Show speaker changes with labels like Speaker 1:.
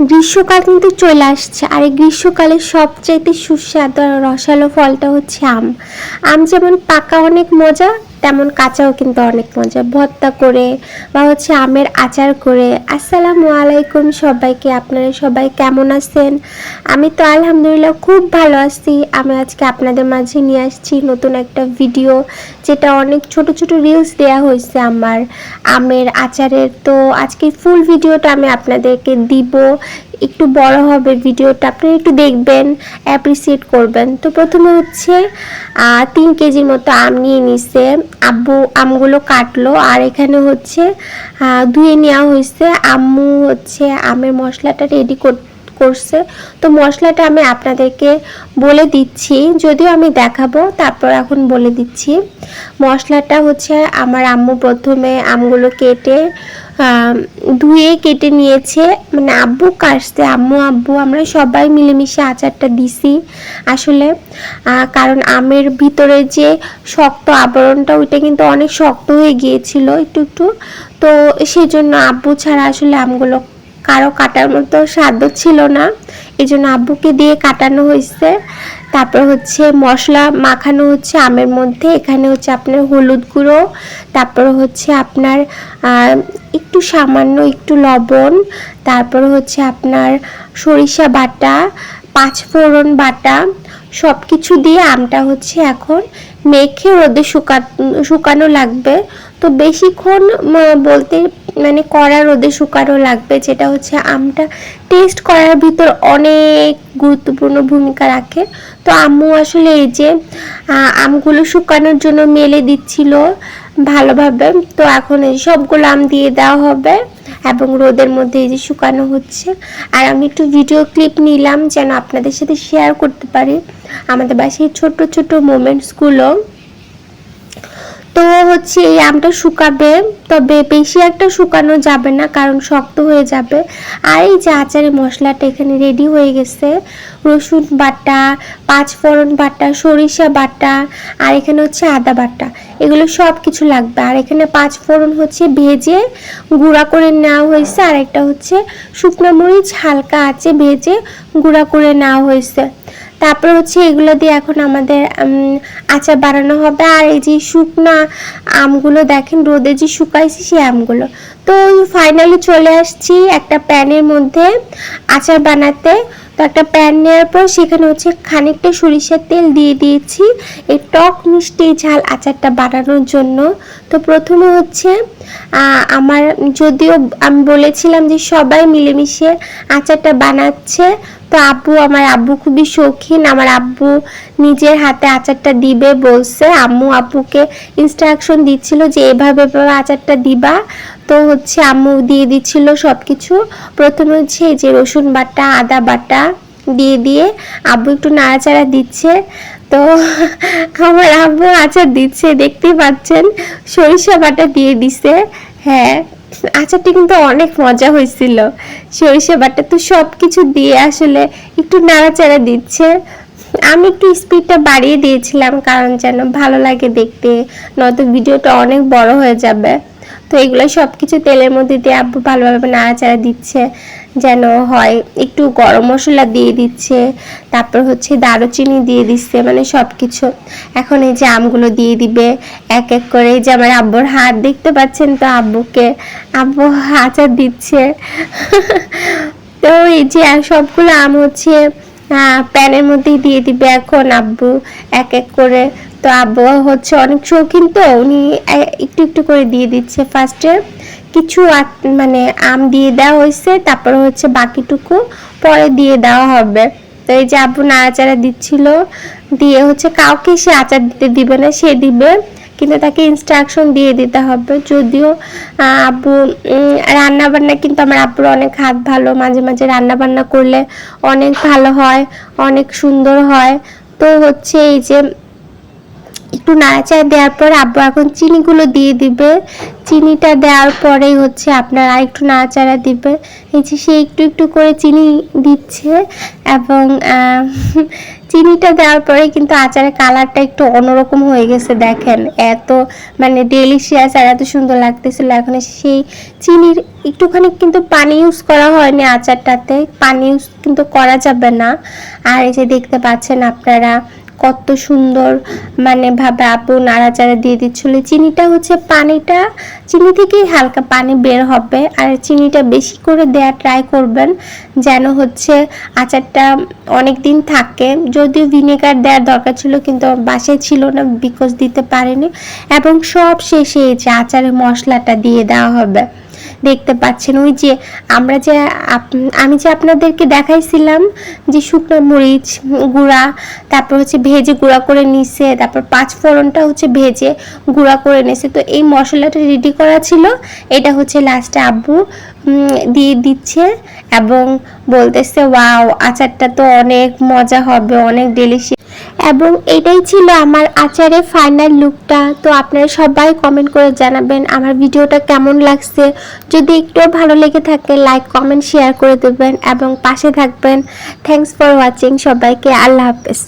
Speaker 1: গ্রীষ্মকাল কিন্তু চলে আসছে, আর এই গ্রীষ্মকালের সবচাইতে সুস্বাদু আর রসালো ফলটা হচ্ছে আম। আম যেমন পাকা অনেক মজা তেমন কাঁচাও কিন্তু অনেক মজা। ভর্তা করে বা হচ্ছে আমের আচার করে। আসসালামু আলাইকুম সবাইকে, আপনারা সবাই কেমন আছেন? আমি তো আলহামদুলিল্লাহ খুব ভালো আছি। আমি আজকে আপনাদের মাঝে নিয়ে আসছি নতুন একটা ভিডিও যেটা অনেক ছোট ছোট রিলস দেওয়া হয়েছে আমার। আমের আচারের তো আজকে ফুল ভিডিওটা আমি আপনাদেরকে দিব। একটু বড় হবে ভিডিওটা, আপনারা একটু দেখবেন অ্যাপ্রিসিয়েট করবেন। তো প্রথমে হচ্ছে তিন কেজির মতো আম নিয়ে নিছে। আব্বু আমগুলো কাটলো, আর এখানে হচ্ছে ধুয়ে নেওয়া হয়েছে। আম্মু হচ্ছে আমের মশলাটা রেডি করছে। তো মশলাটা আমি আপনাদেরকে বলে দিচ্ছি, যদিও আমি দেখাবো, তারপর এখন বলে দিচ্ছি। মশলাটা হচ্ছে, আমার আম্মু প্রথমে আমগুলো কেটে ধুয়ে কেটে নিয়েছে। মানে আব্বু কাটছে, আম্মু, আব্বু, আমরা সবাই মিলেমিশে আচারটা দিছি। আসলে কারণ আমের ভিতরে যে শক্ত আবরণটা, ওইটা কিন্তু অনেক শক্ত হয়ে গিয়েছিল একটু একটু। তো সেই জন্য আব্বু ছাড়া আসলে আমগুলো কারও কাটার মতো সাধ্য ছিল না। এই জন্য আব্বুকে দিয়ে কাটানো হয়েছে। তারপর হচ্ছে মশলা মাখানো হচ্ছে আমের মধ্যে, এখানে হচ্ছে আপনার হলুদ গুঁড়ো, তারপর হচ্ছে আপনার একটু সামান্য একটু লবণ, তারপর হচ্ছে আপনার সরিষা বাটা, পাঁচফোড়ন বাটা সব কিছু দিয়ে আমটা হচ্ছে এখন মেখে রোদে শুকা, শুকানো লাগবে। তো বেশিক্ষণ বলতে মানে কড়া রোদে শুকানো লাগবে, যেটা হচ্ছে আমটা টেস্ট করার ভিতর অনেক গুরুত্বপূর্ণ ভূমিকা রাখে। তো আম্মু আসলে এই যে আমগুলো শুকানোর জন্য মেলে দিচ্ছিল ভালোভাবে, তো এখন এই সবগুলো আম দিয়ে দেওয়া হবে এবং রোদের মধ্যে এই যে শুকানো হচ্ছে। আর আমি একটু ভিডিও ক্লিপ নিলাম যেন আপনাদের সাথে শেয়ার করতে পারি। আমাদের বাসায় ছোট ছোট মোমেন্টসগুলো তো হচ্ছে এই আমটা শুকাবে, তবে বেশি একটা শুকানো যাবে না, কারণ শক্ত হয়ে যাবে। আর এই যে আচারের মশলাটা এখানে রেডি হয়ে গেছে, রসুন বাটা, পাঁচফোড়ন বাটা, সরিষা বাটা, আর এখানে হচ্ছে আদা বাটা। এগুলো সব কিছু লাগবে। আর এখানে পাঁচফোড়ন হচ্ছে ভেজে গুঁড়া করে নেওয়া হয়েছে, আর একটা হচ্ছে শুকনো মরিচ হালকা আছে ভেজে গুঁড়া করে নেওয়া হয়েছে। তারপর হচ্ছে এগুলো দিয়ে এখন আমাদের আচার বানানো হবে। আর এই যে শুকনা আমগুলো দেখেন, রোদে যে শুকাইছি সেই আমগুলো। তো ফাইনালি চলে আসছি একটা প্যানের মধ্যে আচার বানাতে। তো একটা প্যান নেওয়ার পর সেখানে হচ্ছে খানিকটা সরিষার তেল দিয়ে দিয়েছি। এই টক মিষ্টি ঝাল আচারটা বানানোর জন্য। তো প্রথমে হচ্ছে আমার যদিও আমি বলেছিলাম যে সবাই মিলেমিশে আচারটা বানাচ্ছে, তো আব্বু, আমার আব্বু খুবই শৌখিন। আমার আব্বু নিজের হাতে আচারটা দিবে বলছে। আম্মু আব্বুকে ইনস্ট্রাকশন দিচ্ছিল যে এভাবে এভাবে আচারটা দিবা। তো হচ্ছে আম্মু দিয়ে দিচ্ছিল সব কিছু প্রথমে হচ্ছে যে রসুন বাটা, আদা বাটা দিয়ে দিয়ে আব্বু একটু নাড়াচাড়া দিচ্ছে। তো আমার আব্বু আচার দিচ্ছে, দেখতেই পাচ্ছেন, সরিষা বাটা দিয়ে দিছে। হ্যাঁ আচারটা কিন্তু অনেক মজা হয়েছিল। সরিষা বাটা তো সব কিছু দিয়ে আসলে একটু নাড়াচাড়া দিচ্ছে। আমি একটু স্পিডটা বাড়িয়ে দিয়েছিলাম, কারণ যেন ভালো লাগে দেখতে, নয়তো ভিডিওটা অনেক বড় হয়ে যাবে। তো এগুলো সব কিছু তেলের মধ্যে দিয়ে আব্বু ভালোভাবে নাড়াচাড়া দিচ্ছে, যেন হয় একটু গরম মশলা দিয়ে দিচ্ছে, তারপর হচ্ছে দারুচিনি দিয়ে দিচ্ছে মানে সব কিছু এখন এই যে আমগুলো দিয়ে দিবে, এক এক করে এই যে আমার আব্বুর হাত, দেখতে পাচ্ছেন তো আব্বুকে? আব্বু আচার দিচ্ছে। তো এই যে সবগুলো আম হচ্ছে প্যানের মধ্যেই দিয়ে দিবে এখন আব্বু, এক এক করে। তো আব্বু হচ্ছে অনেক শৌখিন তো, উনি একটু একটু করে দিয়ে দিচ্ছে ফার্স্টে কিছু মানে আম দিয়ে দেওয়া হয়েছে, তারপরে হচ্ছে বাকিটুকু পরে দিয়ে দেওয়া হবে। তো এই যে আব্বু নাড়াচাড়া দিচ্ছিল, দিয়ে হচ্ছে কাউকে সে আচার দিতে দিবে না, সে দিবে। কিন্তু তাকে ইনস্ট্রাকশন দিয়ে দিতে হবে। যদিও আব্বু রান্না বান্না কিন্তু আমার আব্বুর অনেক হাত ভালো। মাঝে মাঝে রান্না বান্না করলে অনেক ভালো হয়, অনেক সুন্দর হয়। তো হচ্ছে এই যে একটু নাড়াচাড়া দেওয়ার পর আব্বু এখন চিনিগুলো দিয়ে দিবে। চিনিটা দেওয়ার পরেই হচ্ছে আপনার আর একটু নাড়াচাড়া দিবে। এই যে সে একটু একটু করে চিনি দিচ্ছে এবং চিনিটা দেওয়ার পরে কিন্তু আচারের কালারটা একটু অন্যরকম হয়ে গেছে দেখেন। এত মানে ডেলিশিয়াস আর এত সুন্দর লাগতেছিল। এখন সেই চিনির একটুখানি কিন্তু পানি ইউজ করা হয়নি আচারটাতে। পানি ইউজ কিন্তু করা যাবে না। আর এই যে দেখতে পাচ্ছেন আপনারা কত সুন্দর মানে ভাবে আপু নাড়াচাড়া দিয়ে দিচ্ছিল। চিনিটা হচ্ছে পানিটা, চিনি থেকেই হালকা পানি বের হবে। আর চিনিটা বেশি করে দেওয়া ট্রাই করবেন, যেন হচ্ছে আচারটা অনেক দিন থাকে। যদিও ভিনেগার দেওয়ার দরকার ছিল, কিন্তু বাসায় ছিল না বিকজ দিতে পারেনি। এবং সব শেষে এই যে আচারের মশলাটা দিয়ে দেওয়া হবে। দেখতে পাচ্ছেন। ওই যে আমরা যে আমি যে আপনাদেরকে দেখাইছিলাম যে শুকনো মরিচ গুঁড়া, তারপর হচ্ছে ভেজে গুঁড়া করে নিছে, তারপর পাঁচ ফোড়নটা হচ্ছে ভেজে গুঁড়া করে নিছে। তো এই মশলাটা রেডি করা ছিল। এটা হচ্ছে লাস্টে আব্বু দিয়ে দিচ্ছে এবং বলতেছে ওয়াও আচারটা তো অনেক মজা হবে, অনেক ডেলিশিয়াস এবং এটাই ছিল আমার আচারের ফাইনাল লুকটা তো আপনারা সবাই কমেন্ট করে জানাবেন আমার ভিডিওটা কেমন লাগছে। যদি একটু ভালো লেগে থাকে লাইক কমেন্ট শেয়ার করে দেবেন এবং পাশে থাকবেন। থ্যাংকস ফর ওয়াচিং সবাইকে, আল্লাহ হাফেজ।